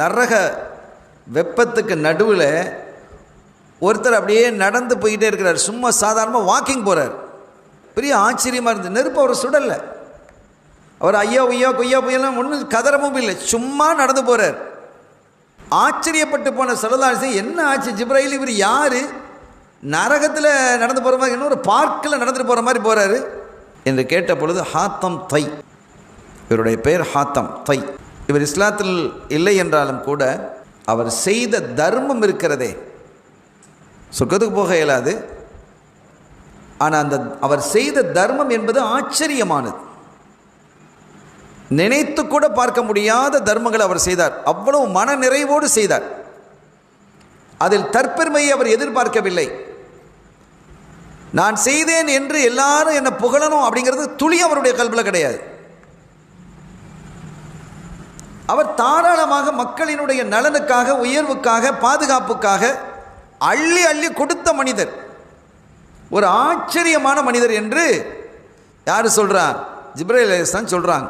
நரக வெப்பத்துக்கு நடுவில் ஒருத்தர் அப்படியே நடந்து போய்கிட்டே இருக்கிறார். சும்மா சாதாரணமாக வாக்கிங் போகிறார் பெரிய ஆச்சரியமாக இருந்தது. நெருப்பு அவர் சுடலை. அவர் ஐயா உய்யா கொய்யா பொய்யெல்லாம் ஒன்றும் கதறமும் இல்லை. சும்மா நடந்து போகிறார் ஆச்சரியப்பட்டு போன சரதாசி என்ன ஆச்சு ஜிப்ராயில் இவர் யார்? நரகத்தில் நடந்து போகிற மாதிரி இன்னொரு பார்க்கில் நடந்துட்டு போகிற மாதிரி போகிறாரு என்று கேட்ட பொழுது ஹாத்தம் தை. இவருடைய பெயர் ஹாத்தம் தை. இவர் இஸ்லாத்தில் இல்லை என்றாலும் கூட அவர் செய்த தர்மம் இருக்கிறதே. சொர்க்கத்துக்கு போக இயலாது. ஆனால் அந்த அவர் செய்த தர்மம் என்பது ஆச்சரியமானது. நினைத்து கூட பார்க்க முடியாத தர்மங்களை அவர் செய்தார். அவ்வளவு மன நிறைவோடு செய்தார். அதில் தற்பெருமையை அவர் எதிர்பார்க்கவில்லை. நான் செய்தேன் என்று எல்லாரும் என்னை புகழணும் அப்படிங்கிறது துளி அவருடைய கல்வியில் கிடையாது. அவர் தாராளமாக மக்களினுடைய நலனுக்காக உயர்வுக்காக பாதுகாப்புக்காக அள்ளி அள்ளி கொடுத்த மனிதர். ஒரு ஆச்சரியமான மனிதர் என்று யார் சொல்கிறார் ஜிப்ரேல் தான் சொல்கிறாங்க